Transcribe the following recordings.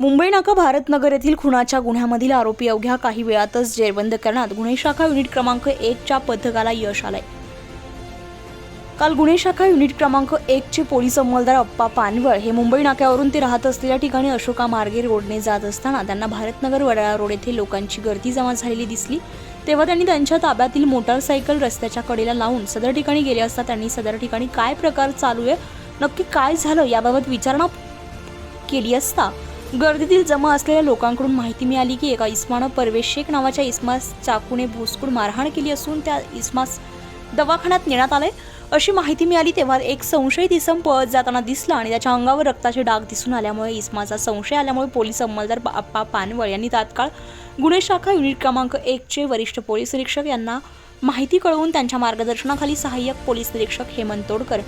मुंबई नाका भारतनगर येथील खुनाच्या गुन्ह्यामधील आरोपी अवघ्या काही वेळातच जेरबंद करण्यात गुन्हे शाखा युनिट क्रमांक एकच्या पथकाला यश आलंय. काल गुन्हे शाखा युनिट क्रमांक एकचे पोलीस अंमलदार अप्पा पानवळ हे मुंबई नाक्यावरून ते राहत असलेल्या ठिकाणी अशोका मार्गे रोडने जात असताना त्यांना भारतनगर वडाळा रोड येथे लोकांची गर्दी जमा झालेली दिसली. तेव्हा त्यांनी त्यांच्या ताब्यातील मोटारसायकल रस्त्याच्या कडेला लावून सदर ठिकाणी गेले असता त्यांनी सदर ठिकाणी काय प्रकार चालू आहे नक्की काय झालं याबाबत विचारणा केली असता गर्दीतील जमा असलेल्या लोकांकडून माहिती मिळाली की एका इस्मानं परवेश शेख नावाच्या इस्मास चाकूने भोसकून मारहाण केली असून त्या इस्मास दवाखान्यात नेण्यात आलंय. अशी माहिती मिळाली तेव्हा एक संशयित इसम पळत जाताना दिसला आणि त्याच्या अंगावर रक्ताचे डाग दिसून आल्यामुळे इस्माचा संशय आल्यामुळे पोलीस अंमलदार बाप्पा पानवळ यांनी तात्काळ गुन्हे शाखा युनिट क्रमांक एकचे वरिष्ठ पोलीस निरीक्षक यांना माहिती कळवून त्यांच्या मार्गदर्शनाखाली सहाय्यक पोलीस निरीक्षक हेमंत तोडकर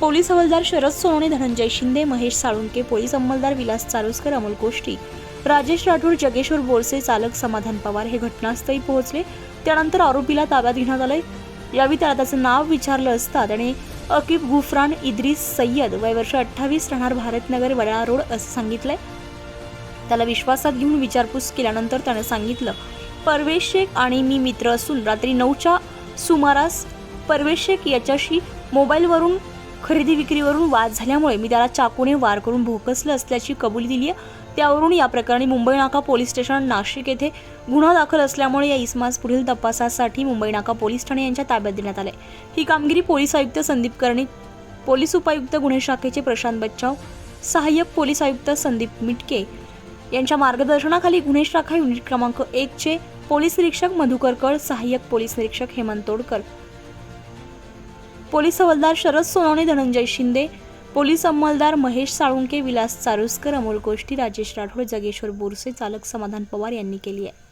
पोलीस हवालदार शरद सोनवणे धनंजय शिंदे महेश साळुंके पोलीस अंमलदार विलास चारुसकर अमोल कोष्टी राजेश राठोड जगेश्वर बोरसे चालक समाधान पवार हे घटनास्थळी पोहोचले. त्यानंतर आरोपीला ताब्यात घेण्यात आले यावेळी त्याला त्याचं नाव विचारलं असता त्याने अकीब गुफरान इद्रिस सय्यद वय वर्ष अठ्ठावीस राहणार भारतनगर वडाळा रोड असं सांगितलंय. त्याला विश्वासात घेऊन विचारपूस केल्यानंतर त्याने सांगितलं परवेश शेख आणि मी मित्र असून रात्री नऊच्या सुमारास परवेश शेख याच्याशी मोबाईलवरून खरेदी विक्रीवरून वाद झाल्यामुळे मी त्याला चाकूने वार करून भोकसलं असल्याची कबुली दिली आहे त्यावरून या प्रकरणी मुंबई नाका पोलीस स्टेशन नाशिक येथे गुन्हा दाखल असल्यामुळे या इस्मास पुढील तपासासाठी मुंबई नाका पोलीस ठाणे यांच्या ताब्यात देण्यात आले ही कामगिरी पोलीस आयुक्त संदीप कर्णिक पोलीस उपायुक्त गुन्हे शाखेचे प्रशांत बच्चाव सहाय्यक पोलीस आयुक्त संदीप मिटके यांच्या मार्गदर्शनाखाली गुन्हे शाखा युनिट क्रमांक एकचे पोलीस निरीक्षक मधुकर कळ सहाय्यक पोलीस निरीक्षक हेमंत तोडकर पोलीस हवालदार शरद सोनवणे धनंजय शिंदे पोलीस अंमलदार महेश साळुंके विलास चारुसकर अमोल गोष्टी राजेश राठोड जगेश्वर बोरसे चालक समाधान पवार यांनी केली आहे.